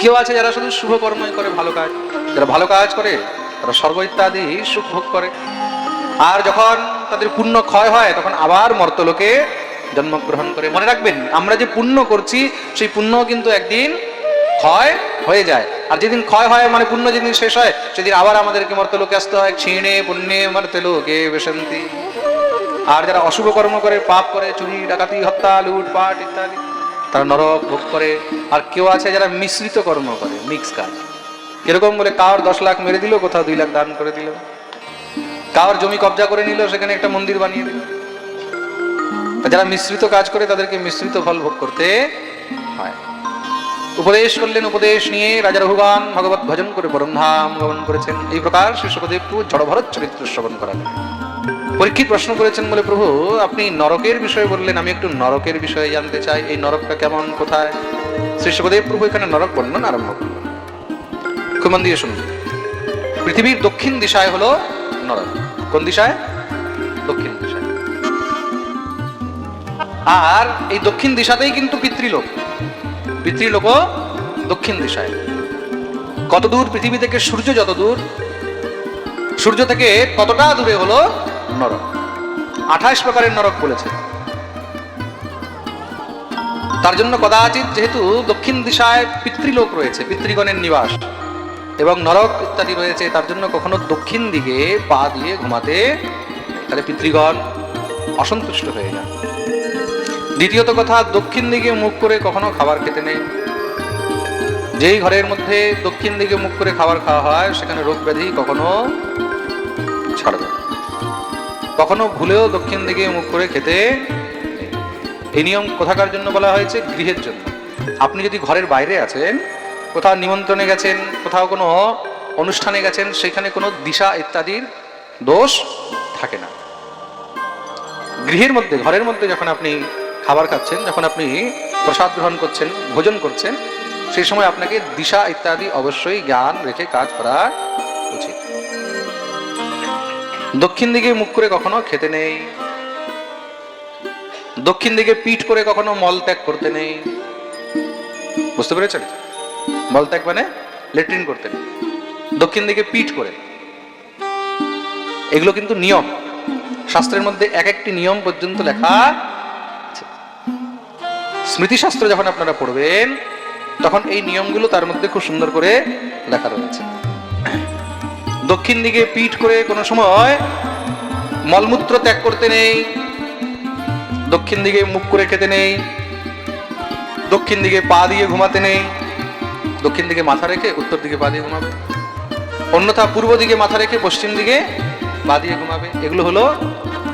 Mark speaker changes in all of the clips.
Speaker 1: কেউ আছে যারা শুধু শুভ কর্মই করে, ভালো কাজ। যারা ভালো কাজ করে, তারা স্বর্গ ইত্যাদি সুখ ভোগ করে। আর যখন তাদের পুণ্য ক্ষয় হয়, তখন আবার মর্তলোকে জন্মগ্রহণ করে। মনে রাখবেন, আমরা যে পুণ্য করছি, সেই পুণ্য কিন্তু একদিন ক্ষয় হয়ে যায়। আর যেদিন ক্ষয় হয় মানে পুণ্য যেদিন শেষ হয়, সেদিন আবার আমাদেরকে মর্তলোকে আসতে হয়। ছিঁড়ে পুণ্যে মর্তলোকে বেশান্তি আর যারা অশুভ কর্ম করে, পাপ করে, চুরি, ডাকাতি, হত্যা, লুটপাট ইত্যাদি তারা নরক ভোগ করে, আর কেউ আছে যারা মিশ্রিত কর্ম করে মিক্স কাজ। কীরকম বলে কার দশ লাখ মেরে দিল, কোথাও দুই লাখ দান করে দিল। কার জমি কবজা করে নিল, সেখানে একটা মন্দির বানিয়ে দিল। যারা মিশ্রিত কাজ করে, তাদেরকে মিশ্রিত ফল ভোগ করতে হয়। উপদেশ করলেন, উপদেশ নিয়ে রাজা রঘুগান ভগবত ভজন করে পরমধাম গমন করেছেন। এই প্রকার প্রভু জড়ভরত চরিত্র শ্রবণ করালেন। পরীক্ষিত প্রশ্ন করেছেন বলে প্রভু, আপনি নরকের বিষয়ে বললেন, আমি একটু নরকের বিষয়ে জানতে চাই, এই নরকটা কেমন, কোথায়? শ্রী সুখদেব প্রভু এখানে নরক বর্ণন আরম্ভ করলেন। খুব মন দিয়ে শুনুন। পৃথিবীর দক্ষিণ দিশায় হলো নরক। কোন দিশায়? দক্ষিণ দিশায়। আর এই দক্ষিণ দিশাতেই কিন্তু পিতৃলোক। পিতৃলোকও দক্ষিণ দিশায়। কত দূর পৃথিবী থেকে সূর্য যত দূর? সূর্য থেকে কতটা দূরে হলো নরক। আঠাশ প্রকারের নরক বলেছে। তার জন্য কদাচিৎ যেহেতু দক্ষিণ দিশায় পিতৃলোক রয়েছে, পিতৃগণের নিবাস, এবং নরক ইত্যাদি রয়েছে, তার জন্য কখনো দক্ষিণ দিকে পা দিয়ে ঘুমাতে তাহলে পিতৃগণ অসন্তুষ্ট হয়ে যান। দ্বিতীয়ত কথা, দক্ষিণ দিকে মুখ করে কখনো খাবার খেতে নেই। যেই ঘরের মধ্যে দক্ষিণ দিকে মুখ করে খাবার খাওয়া হয়, সেখানে রোগ ব্যাধি কখনো ছাড়বে। কখনো ভুলেও দক্ষিণ দিকে মুখ করে খেতে। এই নিয়ম কোথাকার জন্য বলা হয়েছে? গৃহের জন্য। আপনি যদি ঘরের বাইরে আছেন, কোথাও নিমন্ত্রণে গেছেন, কোথাও কোনো অনুষ্ঠানে গেছেন, সেখানে কোনো দিশা ইত্যাদির দোষ থাকে না। গৃহের মধ্যে, ঘরের মধ্যে যখন আপনি খাবার খাচ্ছেন, যখন আপনি প্রসাদ গ্রহণ করছেন, ভোজন করছেন, সেই সময় আপনাকে দিশা ইত্যাদি অবশ্যই জ্ঞান রেখে কাজ করা উচিত। দক্ষিণ দিকে মুখ করে কখনো খেতে নেই। দক্ষিণ দিকে পিঠ করে কখনো মল ত্যাগ করতে নেই। বুঝতে পেরেছেন? মল ত্যাগ মানে লেট্রিন করতে নেই। দক্ষিণ দিকে পিঠ করে। এগুলো কিন্তু নিয়ম। শাস্ত্রের মধ্যে এক একটি নিয়ম পর্যন্ত লেখা। স্মৃতিশাস্ত্র যখন আপনারা পড়বেন, তখন এই নিয়মগুলো তার মধ্যে খুব সুন্দর করে লেখা রয়েছে। দক্ষিণ দিকে পিঠ করে কোনো সময় মলমূত্র ত্যাগ করতে নেই, দক্ষিণ দিকে মুখ করে খেতে নেই, দক্ষিণ দিকে পা দিয়ে ঘুমাতে নেই, দক্ষিণ দিকে মাথা রেখে উত্তর দিকে পা দিয়ে ঘুমাবে, অন্যথা পূর্ব দিকে মাথা রেখে পশ্চিম দিকে পা দিয়ে ঘুমাবে। এগুলো হলো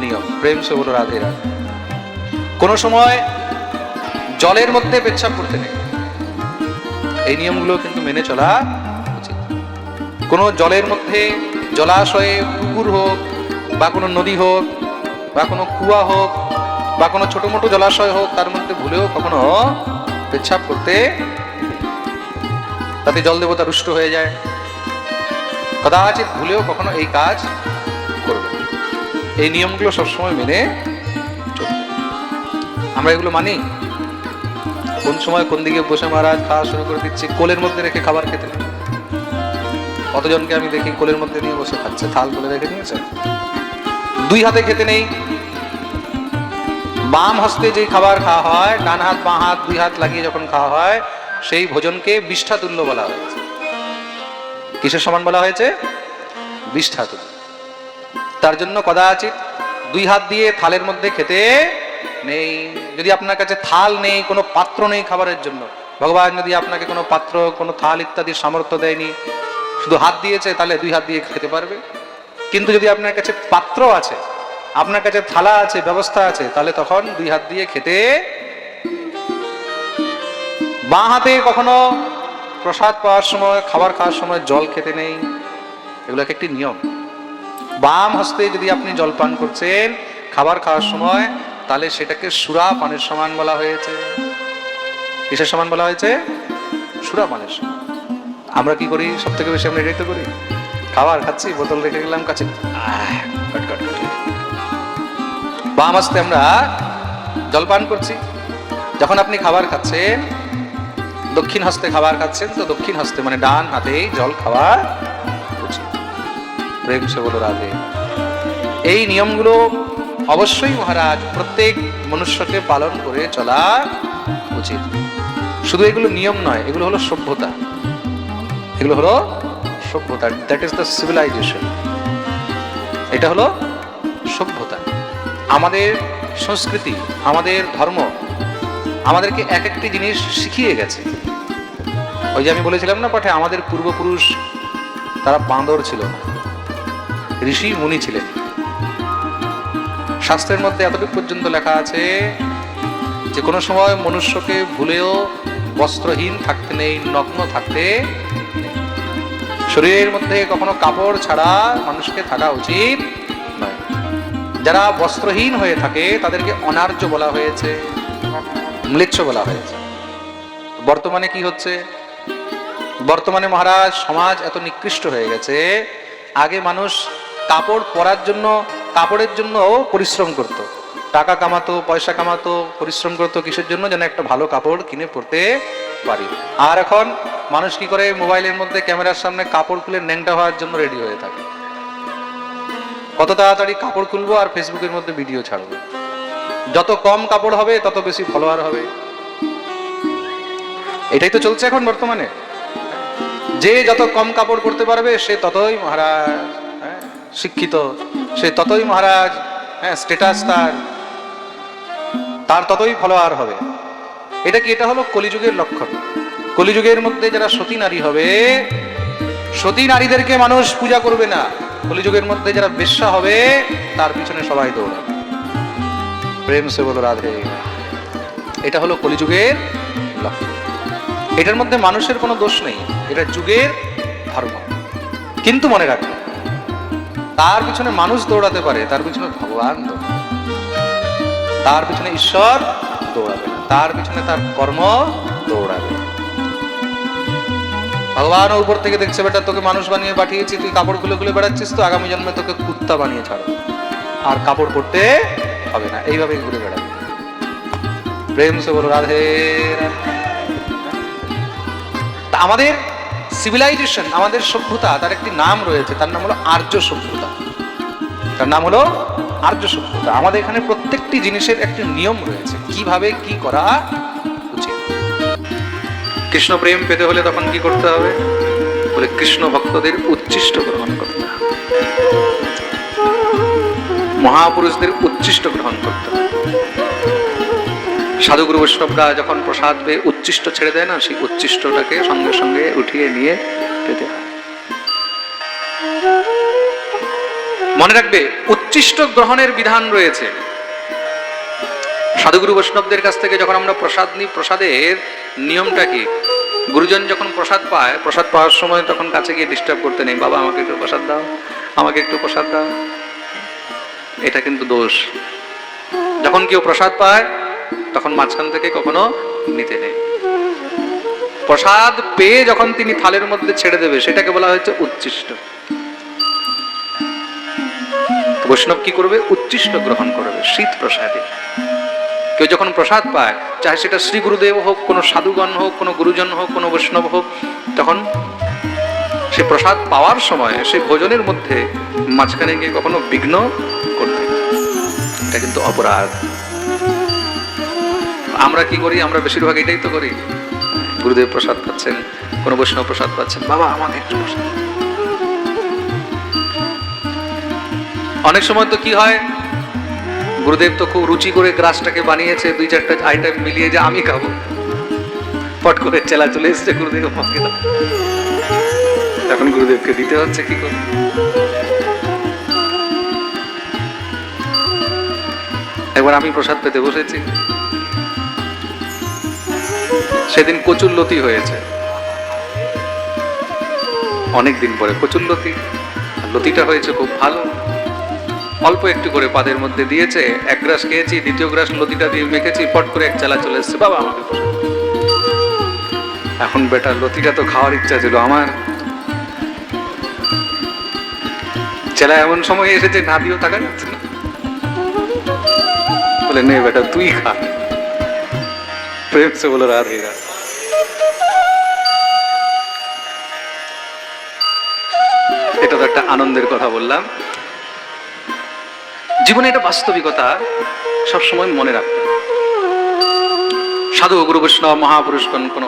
Speaker 1: নিয়ম। প্রেম সে হলো রাধে রাধে। কোনো সময় জলের মধ্যে পেচ্ছাপ করতে নেই। এই নিয়মগুলো কিন্তু মেনে চলা কোনো জলের মধ্যে জলাশয়ে পুকুর হোক বা কোনো নদী হোক বা কোনো কুয়া হোক বা কোনো ছোট মোটো জলাশয় হোক, তার মধ্যে ভুলেও কখনো পেচ্ছাপ করতে তাতে জল দেবতা রুষ্ট হয়ে যায়। কদাচিৎ ভুলেও কখনো এই কাজ করবে। এই নিয়মগুলো সবসময় মেনে আমরা এগুলো মানি? কোন সময় কোন দিকে বসে মহারাজ খাওয়া শুরু করে দিচ্ছে? কোলের মধ্যে রেখে খাবার খেতে। কতজনকে আমি দেখি কোলের মধ্যে নিয়ে বসে খাচ্ছে? থাল তুলে রেখে নিয়েছে দুই হাতে খেতে নেই। বাম হস্তে যে খাবার খাওয়া হয়, ডান হাত, বাঁ হাত, দুই হাত লাগিয়ে যখন খাওয়া হয়, সেই ভোজনকে বিষ্ঠা তুল্য বলা হয়েছে। কিসের সমান বলা হয়েছে? বিষ্ঠা তুল্য তার জন্য কদাচিৎ দুই হাত দিয়ে থালের মধ্যে খেতে নেই। যদি আপনার কাছে থাল নেই, কোনো পাত্র নেই খাবারের জন্য, ভগবান যদি আপনাকে কোনো পাত্র, কোনো থাল ইত্যাদির সামর্থ্য দেয়নি শুধু হাত দিয়েছে তাহলে দুই হাত দিয়ে খেতে পারবে। কিন্তু যদি আপনার কাছে পাত্র আছে, আপনার কাছে থালা আছে, ব্যবস্থা আছে, তাহলে তখন দুই হাত দিয়ে খেতে বাঁ হাতে কখনো প্রসাদ পাওয়ার সময়, খাবার খাওয়ার সময় জল খেতে নেই। এগুলো এক একটি নিয়ম। বাম হস্তে যদি আপনি জল পান করছেন, খাবার খাওয়ার সময়, তাহলে সেটাকে সুরা পানের সমান বলা হয়েছে। কিসের সমান বলা হয়েছে? সুরা পানের সমান। আমরা কি করি? সব থেকে বেশি আমরা এটাই তো করি? খাবার খাচ্ছি, বোতল রেখে গেলাম কাছে। বাম হস্তে আমরা জল পান করছি। যখন আপনি খাবার খাচ্ছেন, দক্ষিণ হস্তে খাবার খাচ্ছেন, তো দক্ষিণ হস্তে মানে ডান হাতে জল খাওয়া উচিত প্রেম সে বলো রাধে। এই নিয়মগুলো অবশ্যই মহারাজ প্রত্যেক মনুষ্যকে পালন করে চলা উচিত। শুধু এগুলো নিয়ম নয়, এগুলো হলো সভ্যতা। এগুলো হলো সভ্যতা দ্যাট ইজ দ্য সিভিলাইজেশন এটা হলো সভ্যতা। আমাদের সংস্কৃতি, আমাদের ধর্ম আমাদেরকে এক একটি জিনিস শিখিয়ে গেছে। ওই যে আমি বলেছিলাম না পাঠে, আমাদের পূর্বপুরুষ তারা বাঁদর ছিল না ঋষি মুনি ছিলেন। শাস্ত্রের মধ্যে এতটুকু পর্যন্ত লেখা আছে যে কোনো সময় মনুষ্যকে ভুলেও বস্ত্রহীন থাকতে নেই, নগ্ন থাকতে। শরীরের মধ্যে কখনো কাপড় ছাড়া মানুষকে থাকা উচিত নয়। যারা বস্ত্রহীন হয়ে থাকে, তাদেরকে অনার্য বলা হয়েছে ম্লেচ্ছ বলা হয়েছে। বর্তমানে কি হচ্ছে? বর্তমানে মহারাজ, সমাজ এত নিকৃষ্ট হয়ে গেছে, আগে মানুষ কাপড় পরার জন্য, কাপড়ের জন্য পরিশ্রম করত। টাকা কামাতো, পয়সা কামাতো, পরিশ্রম করতো, কিসের জন্য? যেন একটা ভালো কাপড় কিনে পরতে পারি। আর এখন মানুষ কি করে মোবাইলের মধ্যে ক্যামেরার সামনে কাপড় খুলে ন্যাংটা হওয়ার জন্য রেডি হয়ে থাকে। কত তাড়াতাড়ি কাপড় খুলবো আর ফেসবুকের মধ্যে ভিডিও ছাড়বো। যত কম কাপড় হবে তত বেশি ফলোয়ার হবে। এটাই তো চলছে এখন বর্তমানে। যে যত কম কাপড় করতে পারবে সে ততই মহারাজ হ্যাঁ, শিক্ষিত। সে ততই মহারাজ হ্যাঁ স্টেটাস তার। তার ততই ফলোয়ার হবে। এটা কি, এটা হলো কলিযুগের লক্ষণ? কলিযুগের মধ্যে যারা সতী নারী হবে, সতী নারীদেরকে মানুষ পূজা করবে না। কলিযুগের মধ্যে যারা বেশ্যা হবে, তার পিছনে সবাই দৌড়াবে। প্রেম সে বলো, রাধে। এটা হলো কলিযুগের লক্ষণ। এটার মধ্যে মানুষের কোনো দোষ নেই। এটা যুগের ধর্ম। কিন্তু মনে রাখবে তার পিছনে মানুষ দৌড়াতে পারে, তার পিছনে ভগবান দৌড়াবে তার পিছনে ঈশ্বর দৌড়াবে। তার পিছনে তার কর্ম দৌড়াবে। ভগবান উপর থেকে দেখছে, বেটা, তোকে মানুষ বানিয়ে পাঠিয়েছি, তুই কাপড় খুলে খুলে বেড়াচ্ছিস তো, আগামী জন্মে তোকে কুত্তা বানিয়ে ছাড়ো আর কাপড় পরতে হবে না। এইভাবে ঘুরে বেড়াবে। প্রেম সে বলো রাধে আমাদের সিভিলাইজেশন আমাদের সভ্যতা, তার একটি নাম রয়েছে, তার নাম হলো আর্য সভ্যতা। তার নাম হলো আর্য সভ্যতা। আমাদের এখানে প্রত্যেকটি জিনিসের একটি নিয়ম রয়েছে। কীভাবে কি করা উচিত? কৃষ্ণ প্রেম পেতে হলে তখন কি করতে হবে? বলে কৃষ্ণ ভক্তদের উচ্ছিষ্ট গ্রহণ করতে হবে। মহাপুরুষদের উচ্ছিষ্ট গ্রহণ করতে হবে। সাধুগুরু বৈষ্ণবরা যখন প্রসাদ পেয়ে উচ্ছিষ্ট ছেড়ে দেয় না, সেই উচ্ছিষ্টটাকে সঙ্গে সঙ্গে উঠিয়ে নিয়ে পেতে হয়। মনে রাখবে উচ্ছিষ্ট গ্রহণের বিধান রয়েছে। সাধুগুরু বৈষ্ণবদের কাছ থেকে যখন আমরা প্রসাদ নিই, প্রসাদের নিয়মটা কি? গুরুজন যখন প্রসাদ পায়, প্রসাদ পাওয়ার সময় তখন কাছে গিয়ে ডিস্টার্ব করতে নেই, বাবা, আমাকে একটু প্রসাদ দাও, আমাকে একটু প্রসাদ দাও। এটা কিন্তু দোষ। যখন কেউ প্রসাদ পায়, তখন মাঝখান থেকে কখনো নিতে নেই। প্রসাদ পেয়ে যখন তিনি থালের মধ্যে ছেড়ে দেবে, সেটাকে বলা হয়েছে উচ্ছিষ্ট বৈষ্ণব কি করবে? উচ্ছিষ্ট গ্রহণ করবে, শীত প্রসাদে। কেউ যখন প্রসাদ পায় চাহে সেটা শ্রী গুরুদেব হোক, কোনো সাধুগণ হোক, কোনো গুরুজন হোক, কোনো বৈষ্ণব হোক, তখন সে প্রসাদ পাওয়ার সময় সে ভোজনের মধ্যে মাঝখানে গিয়ে কখনো বিঘ্ন করবে এটা কিন্তু অপরাধ। আমরা কি করি? আমরা বেশিরভাগ এটাই তো করি। গুরুদেব প্রসাদ পাচ্ছেন, কোনো বৈষ্ণব প্রসাদ পাচ্ছেন। বাবা, আমাকে একটু প্রসাদ অনেক সময় তো কি হয়, গুরুদেব তো খুব রুচি করে গ্রাসটাকে বানিয়েছে, দুই চারটা আইটেম মিলিয়ে যে আমি খাব। পট করে চেলা চলে এসছে গুরুদেব আমাকে এখন গুরুদেবকে দিতে হচ্ছে কি করে? একবার আমি প্রসাদ পেতে বসেছি। সেদিন কচুর লতি হয়েছে। অনেক দিন পরে কচুর লতি লতিটা হয়েছে খুব ভালো। অল্প একটু করে পাদের মধ্যে দিয়েছে। এক গ্রাস খেয়েছি, দ্বিতীয় গ্রাস লতিটা দিয়ে মেখেছি, পট করে এক চালা চলে এসছে। বাবা আমাকে এখন বেটা, লতিটা তো খাওয়ার ইচ্ছা ছিল আমার। চেলা এমন সময় এসেছে, না দিয়েও থাকা যাচ্ছে না। বলে, নে বেটা, তুই খা। প্রেম সে বলো, রাধে রাধে। এটা তো একটা আনন্দের কথা বললাম। জীবনে এটা বাস্তবিকতা সবসময় মনে রাখতে। সাধু গুরু বৈষ্ণব মহাপুরুষগণ কোন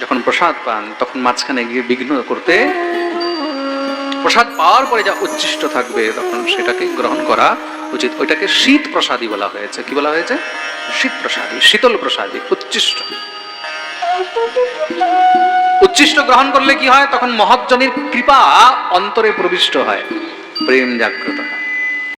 Speaker 1: যখন প্রসাদ পান, তখন মাঝখানে গিয়ে বিঘ্ন করতে প্রসাদ পাওয়ার পরে যা উচ্ছিষ্ট থাকবে, তখন সেটাকে গ্রহণ করা উচিত। ওইটাকে শীত প্রসাদী বলা হয়েছে। কি বলা হয়েছে? শীত প্রসাদী, শীতল প্রসাদী, উচ্ছিষ্ট। উচ্ছিষ্ট গ্রহণ করলে কি হয়? তখন মহৎজনের কৃপা অন্তরে প্রবিষ্ট হয়। প্রেম জাগ্রত হয়।